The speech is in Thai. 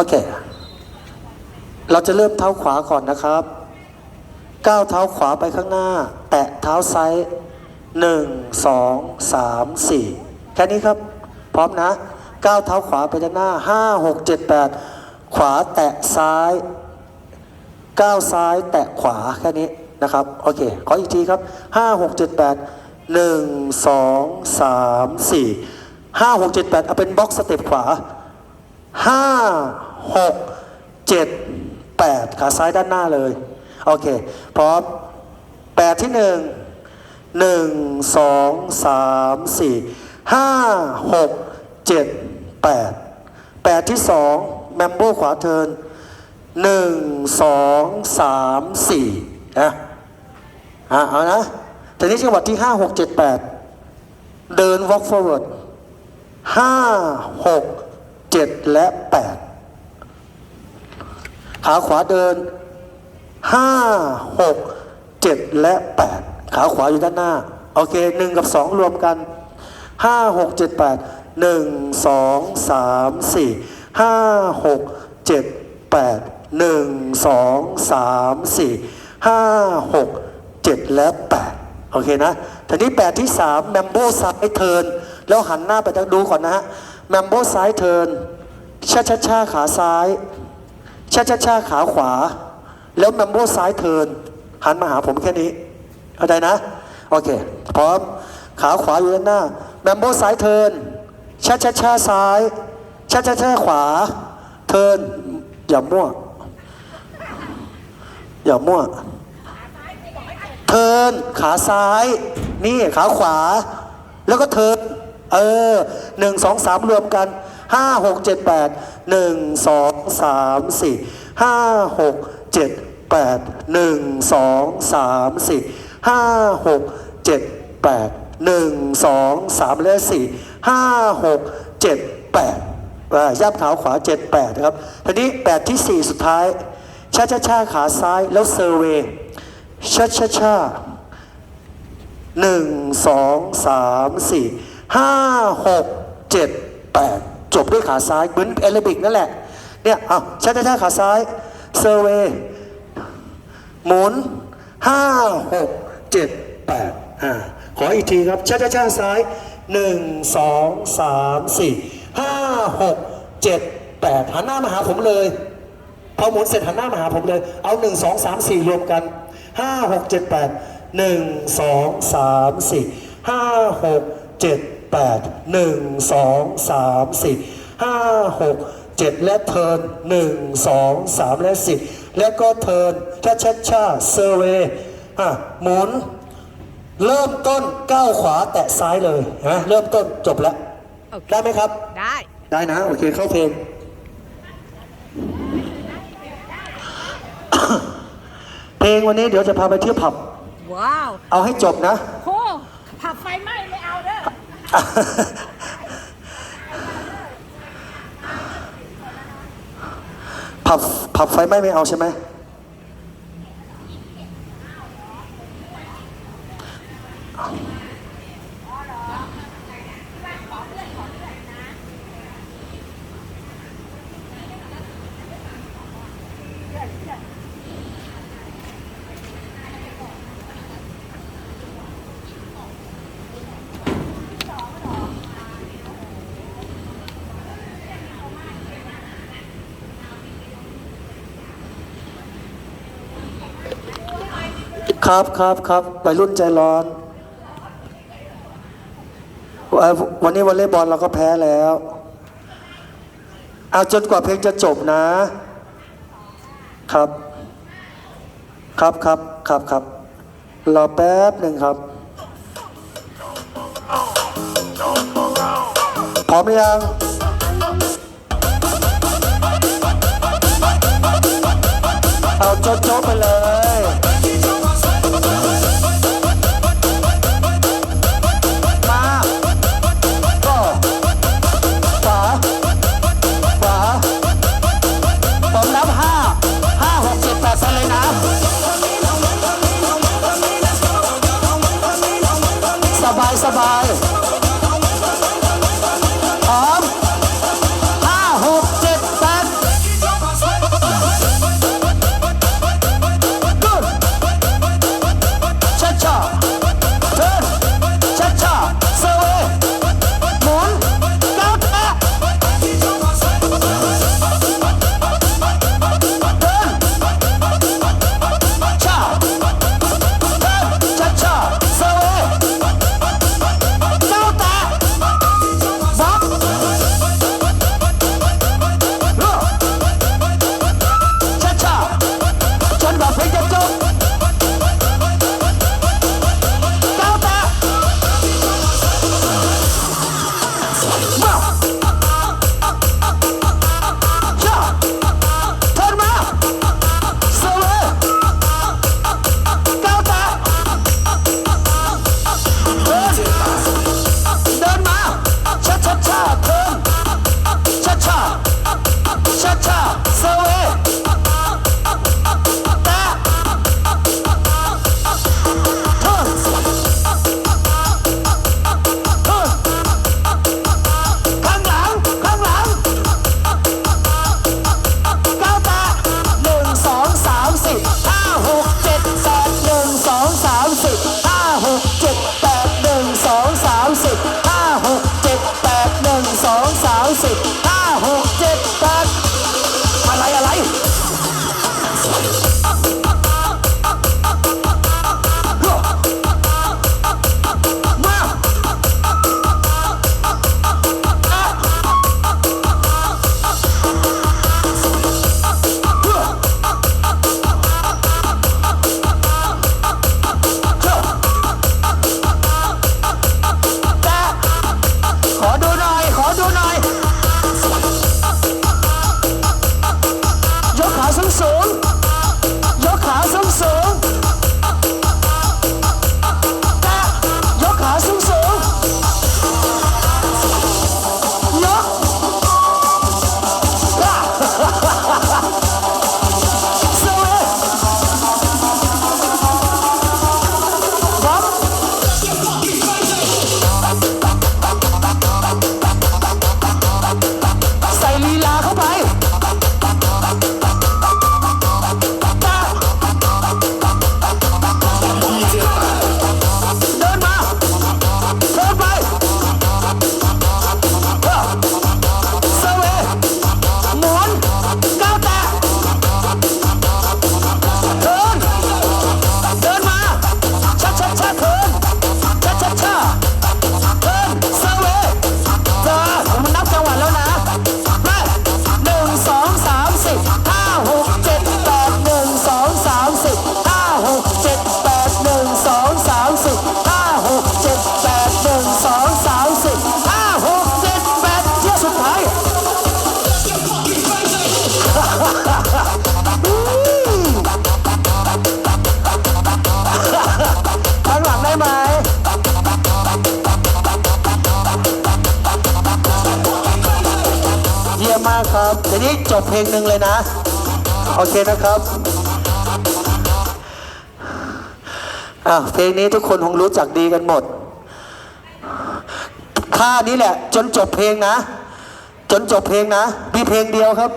โอเค เราจะเริ่มเท้าขวาก่อนนะครับ ก้าวเท้าขวาไปข้างหน้า แตะเท้าซ้ายหนึ่งสองสามสี่แค่นี้ครับ พร้อมนะ ก้าวเท้าขวาไปด้านหน้าห้าหกเจ็ดแปดขวาแตะซ้าย ก้าวซ้ายแตะขวาแค่นี้นะครับ โอเค ขออีกทีครับห้าหกเจ็ดแปดหนึ่งสองสามสี่ห้าหกเจ็ดแปดเอาเป็นบล็อกสเต็ปขวา ห้าหกเจ็ดแปดขาซ้ายด้านหน้าเลย โอเค พร้อมแปดที่หนึ่งหนึ่งสองสามสี่ห้าหกเจ็ดแปดแปดที่สองแมมโบขวาเทินหนึ่งสองสามสี่นะอะเอานะทีนี้จังหวัดที่ห้าหกเจ็ดแปดเดิน walk forward ห้าหก ดและแปดขาขวาเดินห้าหกเจ็ดและแปดขาขวาอยู่ด้านหน้า โอเคหนึ่งกับสองรวมกันห้าหกเจ็ดแปดหนึ่งสองสามสี่ห้าหกเจ็ดแปดหนึ่งสองสามสี่ห้าหกเจ็ดและแปดโอเคนะทีนี้แปดที่สามแมมโบซ้ายเทิร์นแล้วหันหน้าไปทางดูก่อนนะฮะ แมมโบซ้ายเทินชาชาชาขาซ้ายชาชาชาขาขวา แล้วแมมโบซ้ายเทินหันมาหาผมแค่นี้เข้าใจนะ โอเค พร้อม ขาขวาอยู่ด้านหน้าแมมโบซ้ายเทินชาชาชาซ้ายชาชาชาขวา เทินอย่ามั่วอย่ามั่วเทินขาซ้าย นี่ขาขวา แล้วก็เทินเออ หนึ่งสองสามรวมกันห้าหกเจ็ดแปดหนึ่งสองสามสี่ห้าหกเจ็ดแปดหนึ่งสองสามสี่ห้าหกเจ็ดแปดหนึ่งสองสามและสี่ห้าหกเจ็ดแปดอ่าย่ำขาขวาเจ็ดแปดนะครับทีนี้แปดที่สี่สุดท้ายชาชาชาขาซ้ายแล้วเซอร์เวย์ชาชาชาหนึ่งสองสามสี่ห้าหก จ็ดแปดจบด้วยขาซ้าย เหมือนแอลบิกนั่นแหละ เนี่ยเอาชัดๆ้าขาซ้าย เซอร์เวย์หมุนห้าหกเจ็ดแปดอ่าขออีกทีครับชัดๆ้าซ้าย 1 2 3 4 5 6 7 8 หันหน้ามาหาผมเลยพอหมุนเสร็จหันหน้ามาหาผมเลย เอาหนึ่งสองสามสี่รวมกันห้าหกเจ็ดแปดหนึ่งสองสามสี่ห้าหกเจ็ด แปดหนึ่งสองสามสี่ห้าหกเจ็ดและเทิร์นหนึ่งสองสามและสี่แล้วก็เทิร์นช้าช้าช้าเซอร์เวย์อะหมุน เริ่มต้นก้าวขวาแตะซ้ายเลยนะเริ่มต้นจบแล้วโอเคได้ไหมครับ ได้ ได้นะ โอเคเข้าเพลงเพลงวันนี้เดี๋ยวจะพาไปเที่ยวผับ ว้าว เอาให้จบนะ โหผับไฟไหม้ไม่เอาเด้อ ผับผับไฟไหม้ไม่เอาใช่ไหม ครับครับครับวัยรุ่นใจร้อน วันนี้วอลเลย์บอลเราก็แพ้แล้ว เอาจนกว่าเพลงจะจบนะ ครับ ครับครับครับครับรอแป๊บหนึ่งครับ พร้อมหรือยังเอาจ๊ะๆไปเลย สบ ยี่ยมมากครับเดี๋ยวนี้จบเพลงหนึ่งเลยนะ โอเคนะครับอะเพลงนี้ทุกคนคงรู้จักดีกันหมดท่านี้แหละ จนจบเพลงนะ จนจบเพลงนะ มีเพลงเดียวครับ